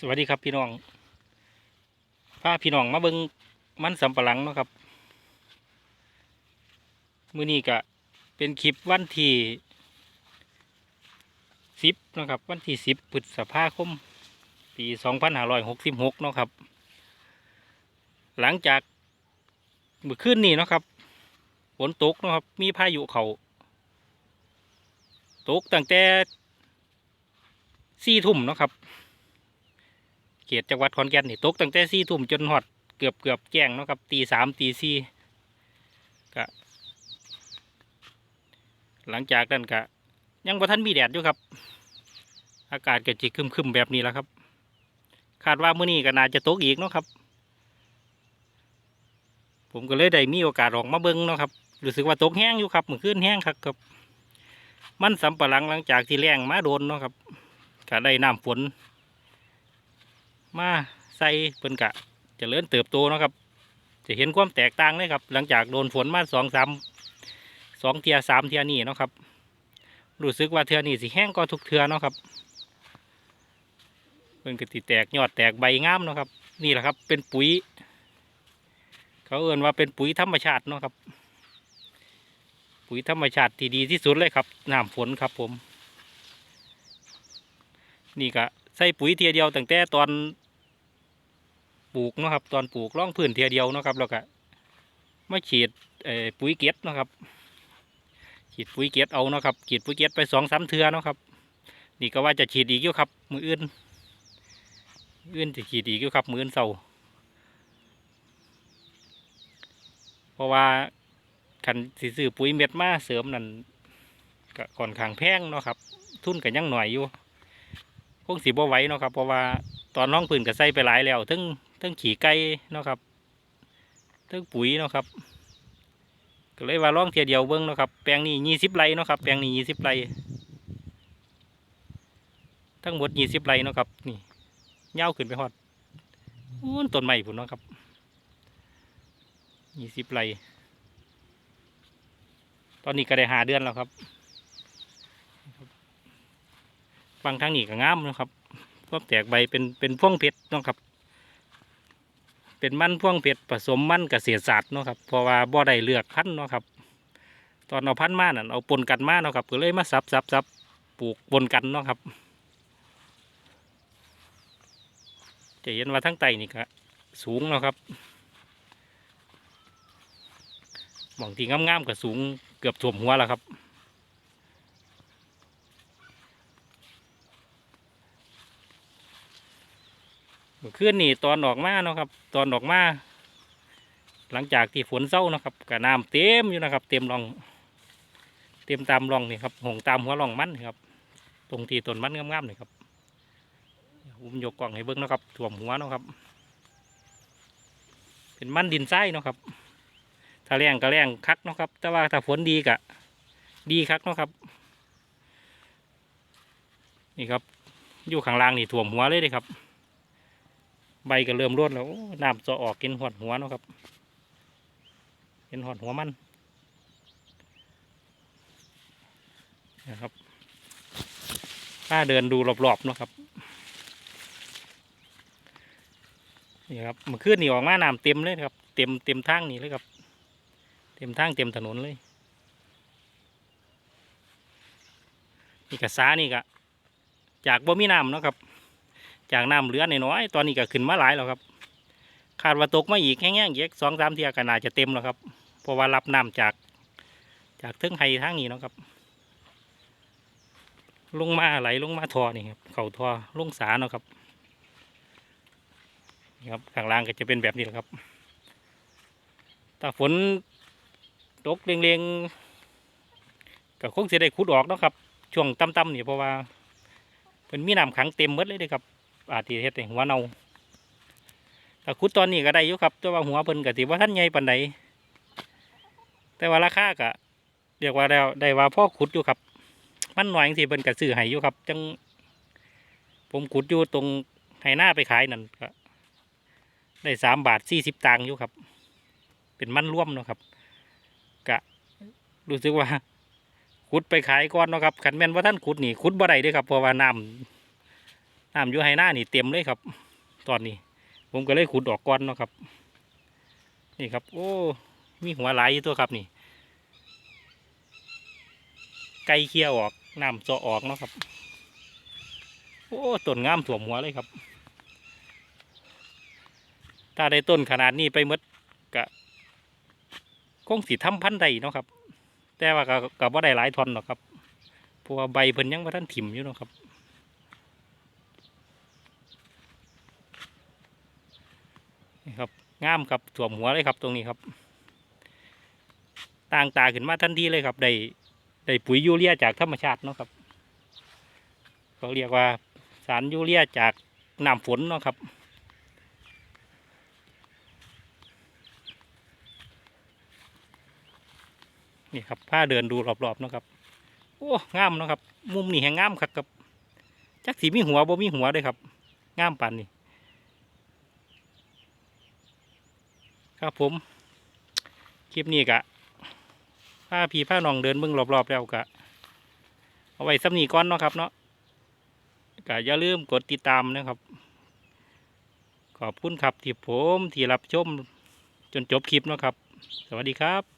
สวัสดีครับพี่น้องพาพี่น้องมาเบิงมันสำปะหลังเนาะครับ มื้อนี้ก็เป็นคลิปวันที่สิบนะครับ วันที่สิบพฤษภาคม ปีสองพันห้าร้อยหกสิบหกเนาะครับ หลังจากเมื่อคืนนี้เนาะครับฝนตกเนาะครับ มีพายุเขาตกตั้งแต่สี่ทุ่มเนาะครับ เขตจังหวัดขอนแก่นนี่ตกตั้งแต่สี่ทุ่มจนหอดเกือบเกือบแจ้งเนาะครับตีสามตีสี่ก็หลังจากนั้นก็ยังบ่ทันมีแดดอยู่ครับ อากาศก็จิครึมๆแบบนี้แล้วครับ คาดว่ามื้อนี้ก็น่าจะตกอีกเนาะครับ ผมก็เลยได้มีโอกาสออกมาเบิ่งเนาะครับรู้สึกว่าตกแห้งอยู่ครับเมื่อคืนแห้งครับครับ มันสำปะหลังหลังจากที่แรงมาโดนเนาะครับก็ได้น้ำฝน มาใส่เพิ่นกะจะเลื่อนเติบโตนะครับ จะเห็นความแตกต่างเลยครับ หลังจากโดนฝนมาสองสามสองเทียสามเทียนี่เนาะครับรู้สึกว่าเทียนี่สิแห้งก็ทุกเทียเนาะครับเพิ่นก็ติแตกยอดแตกใบงามเนาะครับ นี่แหละครับ เป็นปุ๋ย เขาเอ่นว่าเป็นปุ๋ยธรรมชาติเนาะครับ ปุ๋ยธรรมชาติที่ดีที่สุดเลยครับน้ำฝนครับผม นี่ก็ใส่ปุ๋ยเทียเดียวตั้งแต่ตอน ปลูกนะครับ ตอนปลูกร่องพื้นเทียเดียวนะครับแล้วก็มาฉีดปุ๋ยเก็ดเนะครับ ฉีดปุ๋ยเก็ดเอานะครับฉีดปุ๋ยเก็ดไปสองสามเทือนะครับนี่ก็ว่าจะฉีดอีกอยู่ครับ มืออื่นอื่นจะฉีดอีกอยู่ครับ มืออื่นเสาเพราะว่าคันสิซื้อปุ๋ยเม็ดมาเสริมนั่นก็ค่อนข้างแพงเนาะครับ ทุนก็ยังหน่อยอยู่คงสีบ่ไหวเนาะครับ เพราะว่าตอนน้องปืนก็ใส่ไปหลายแล้วทั้ง ทั้งขี่ไก่เนาะครับทั้งปุ๋ยเนาะครับก็เลยว่าล่องเทียเดียวเบิ้งเนาะครับแปลงนี้ยี่สิบไร่เนาะครับแปลงนี้ยี่สิบไร่ทั้งหมดยี่สิบไร่เนาะครับนี่เงาขึ้นไปฮอดอู้นต้นไม้ผุนเนาะครับยี่สิบไร่ตอนนี้ก็ได้หาเดือนแล้วครับฟังทางนี้ก็งามนะครับพวกแตกใบเป็นเป็นพ่วงเพชรเนาะครับ เป็นมันพ่วงเพชรผสมมันเกษตรศาสตร์เนาะครับเพราะว่าบ่ได้เลือกพันธุ์เนาะครับ ตอนเอาพันธุ์มานั่นเอาปนกันมาเนาะครับก็เลยมาซับซับซับปลูกปนกันเนาะครับ จะเห็นว่าทั้งไตนี่ก็สูงเนาะครับหมองที่งามๆก็สูงเกือบท่วมหัวแล้วครับ มื่อคืนนี่ตอนออกมาเนาะครับ ตอนออกมา หลังจากที่ฝนเศร้านาะครับกับน้ำเต็มอยู่นะครับ เต็มรอง เต็มตามรองนี่ครับหงตามหัวรองมันนะครับ ตรงที่ต้นมันงามๆนี่ครับอุ้มยกกล่องให้เบิ้งนะครับถ่วมหัวเนาะครับ เป็นมันดินทรายเนาะครับถ้าแรงก็แรงคักเนาะครับ แต่ว่าถ้าฝนดีก็ดีคักเนาะครับ นี่ครับ อยู่ข้างล่างนี่ถ่วมหัวเลยเลยครับ ใบก็เริ่มร่วนแล้วน้ำจะออกกินหอดหัวเนาะครับกินหอดหัวมันนะครับถ้าเดินดูรอบๆเนาะครับนี่ครับเมื่อคืนนี่ออกมาน้ำเต็มเลยครับ เต็มเต็มทางนี่เลยครับ เต็มทางเต็มถนนเลยนี่กระสานี่ก็จากบ่มีน้ำเนาะครับ จากน้ำเหลือน้อยตอนนี้ก็ขึ้นมาหลายแล้วครับ คาดว่าตกมาอีกแห้งๆอีกสองสามเทียก็น่าจะเต็มแล้วครับ เพราะว่ารับน้ำจาก จากเทิงไฮทางนี้เนาะครับ ลงมาไหลลงมาทอนี่ครับ เข่าทอลงสาเนาะครับนี่ครับข้างล่างก็จะเป็นแบบนี้แหละครับถ้าฝนตกเรียงๆก็คงจะได้ขุดออกเนาะครับ ช่วงต่ำๆนี่เพราะว่าเป็นมีน้ำขังเต็มหมดเลยเด้ครับ อาจจะเฮ็ดให้หัวเน่าถ้าขุดตอนนี้ก็ได้อยู่ครับแต่ว่าหัวเพิ่นก็ถือว่าท่านใหญ่ปานใดแต่ว่าราคาก็เรียกว่าได้ได้ว่าพ่อขุดอยู่ครับ มันหน่อยจังซี่เพิ่นก็ซื้อให้อยู่ครับ จัง ผมขุดอยู่ตรงไหหน้าไปขายนั่นก็ได้สามบาทสี่สิบตังค์อยู่ครับ เป็นมันร่วมเนาะครับกะรู้สึกว่าขุดไปขายก่อนเนาะครับขันแม่นว่าท่านขุดนี่ขุดบ่ได้เด้อครับเพราะว่าน้ำ น้ำอยู่ให้หน้านี่เต็มเลยครับ ตอนนี้ ผมก็เลยขุดออกก่อนเนาะครับ นี่ครับ โอ้ มีหัวไหลายอยู่ตัวครับนี่ ไก่เคี่ยวออกน้ำเจาะออกเนาะครับ โอ้ต้นงามถ่วมหัวเลยครับ ถ้าได้ต้นขนาดนี้ไปมดกะคงสีทำพันธุ์ใดเนาะครับ แต่ว่าก็ก็บ่ได้หลายทอนหรอกครับเพราะว่าใบเพิ่นยังบ่ทันถิ่มอยู่เนาะครับ ครับงามครับถ่วมหัวเลยครับตรงนี้ครับต่างตาขึ้นมาทันทีเลยครับได้ได้ปุ๋ยยูเรียจากธรรมชาติเนาะครับเขาเรียกว่าสารยูเรียจากน้ำฝนเนาะครับนี่ครับผ้าเดินดูรอบๆเนาะครับโอ้งามเนาะครับ มุมนี่แหงงามครับครับจักสีมีหัวบ่มีหัวเลยครับงามปันนี่ ครับผม คลิปนี้กะผ้าพีผ้าหนองเดินเบื้องรอบๆแล้วกะ เอาไว้ซ้ำนี้ก้อนเนาะครับเนาะกะอย่าลืมกดติดตามนะครับ ขอบคุณครับที่ผมที่รับชมจนจบคลิปเนาะครับ สวัสดีครับ